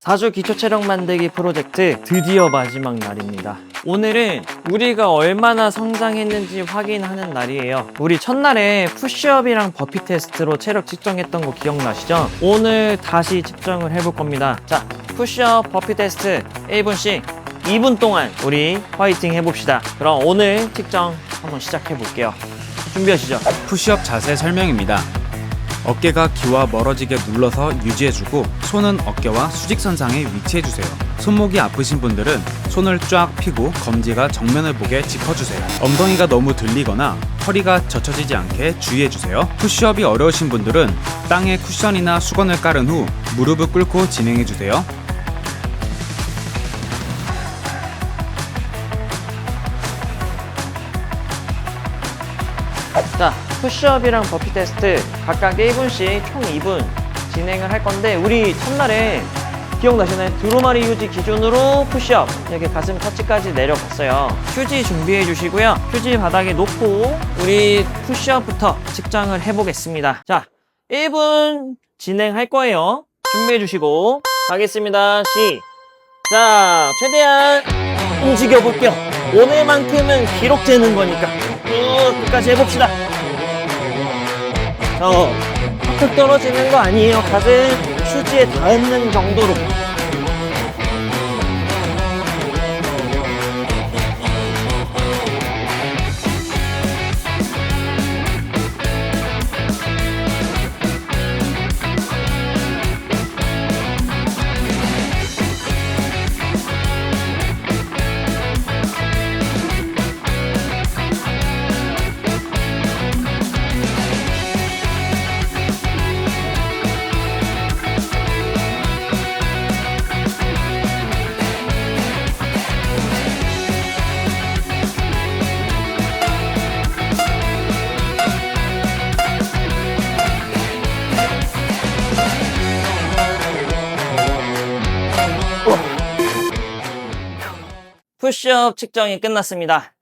4주 기초 체력 만들기 프로젝트 드디어 마지막 날입니다. 오늘은 우리가 얼마나 성장했는지 확인하는 날이에요. 우리 첫날에 푸시업이랑 버피 테스트로 체력 측정했던 거 기억나시죠? 오늘 다시 측정을 해볼 겁니다. 자, 푸시업 버피 테스트 1분씩 2분 동안 우리 화이팅 해봅시다. 그럼 오늘 측정 한번 시작해 볼게요. 준비하시죠. 푸시업 자세 설명입니다. 어깨가 귀와 멀어지게 눌러서 유지해주고 손은 어깨와 수직선상에 위치해주세요. 손목이 아프신 분들은 손을 쫙 펴고 검지가 정면을 보게 짚어주세요. 엉덩이가 너무 들리거나 허리가 젖혀지지 않게 주의해주세요. 푸시업이 어려우신 분들은 땅에 쿠션이나 수건을 깔은 후 무릎을 꿇고 진행해주세요. 자, 푸시업이랑 버피 테스트 각각 1분씩 총 2분 진행을 할 건데 우리 첫날에 기억나시나요? 두루마리 휴지 기준으로 푸시업 이렇게 가슴 터치까지 내려갔어요. 휴지 준비해 주시고요. 휴지 바닥에 놓고 우리 푸시업부터 측정을 해보겠습니다. 자, 1분 진행할 거예요. 준비해 주시고 가겠습니다. 시작! 최대한 움직여 볼게요. 오늘만큼은 기록 재는 거니까 쭉 끝까지 해봅시다. 저 팍팍 떨어지는 거 아니에요. 가슴 휴지에 닿는 정도로. 푸시업 측정이 끝났습니다.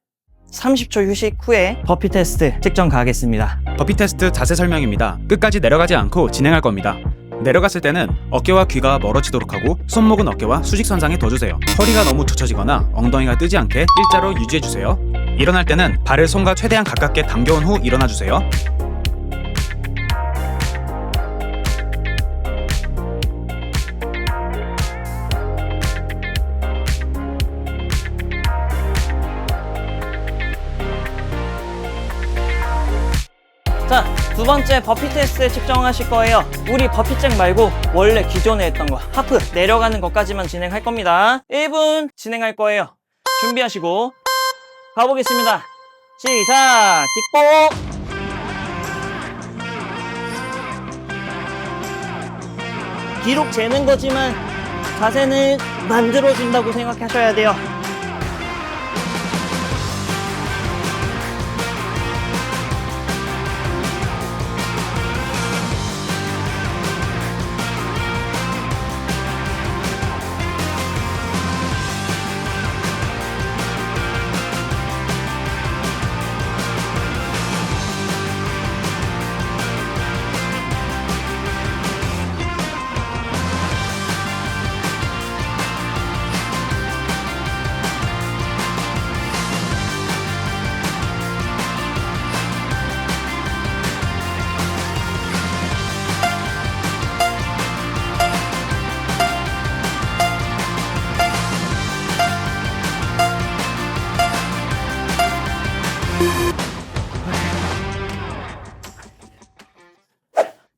30초 휴식 후에 버피 테스트 측정 가겠습니다. 버피 테스트 자세 설명입니다. 끝까지 내려가지 않고 진행할 겁니다. 내려갔을 때는 어깨와 귀가 멀어지도록 하고 손목은 어깨와 수직선상에 둬주세요. 허리가 너무 젖혀지거나 엉덩이가 뜨지 않게 일자로 유지해주세요. 일어날 때는 발을 손과 최대한 가깝게 당겨온 후 일어나주세요. 두 번째 버피 테스트 측정하실 거예요. 우리 버피잭 말고 원래 기존에 했던 거 하프 내려가는 것까지만 진행할 겁니다. 1분 진행할 거예요. 준비하시고 가보겠습니다. 시작! 딛고 기록 재는 거지만 자세는 만들어준다고 생각하셔야 돼요.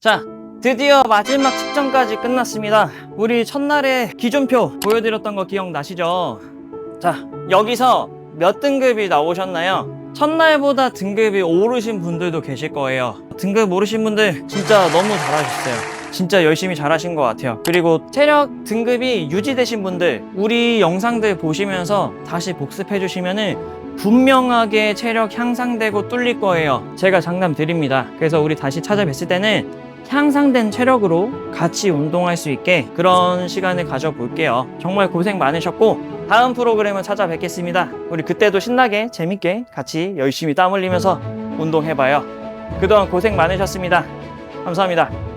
자, 드디어 마지막 측정까지 끝났습니다. 우리 첫날에 기준표 보여드렸던 거 기억나시죠? 자, 여기서 몇 등급이 나오셨나요? 첫날보다 등급이 오르신 분들도 계실 거예요. 등급 오르신 분들 진짜 너무 잘하셨어요. 진짜 열심히 잘하신 것 같아요. 그리고 체력 등급이 유지되신 분들, 우리 영상들 보시면서 다시 복습해 주시면은 분명하게 체력 향상되고 뚫릴 거예요. 제가 장담 드립니다. 그래서 우리 다시 찾아뵀을 때는 향상된 체력으로 같이 운동할 수 있게 그런 시간을 가져볼게요. 정말 고생 많으셨고 다음 프로그램을 찾아뵙겠습니다. 우리 그때도 신나게 재밌게 같이 열심히 땀 흘리면서 운동해봐요. 그동안 고생 많으셨습니다. 감사합니다.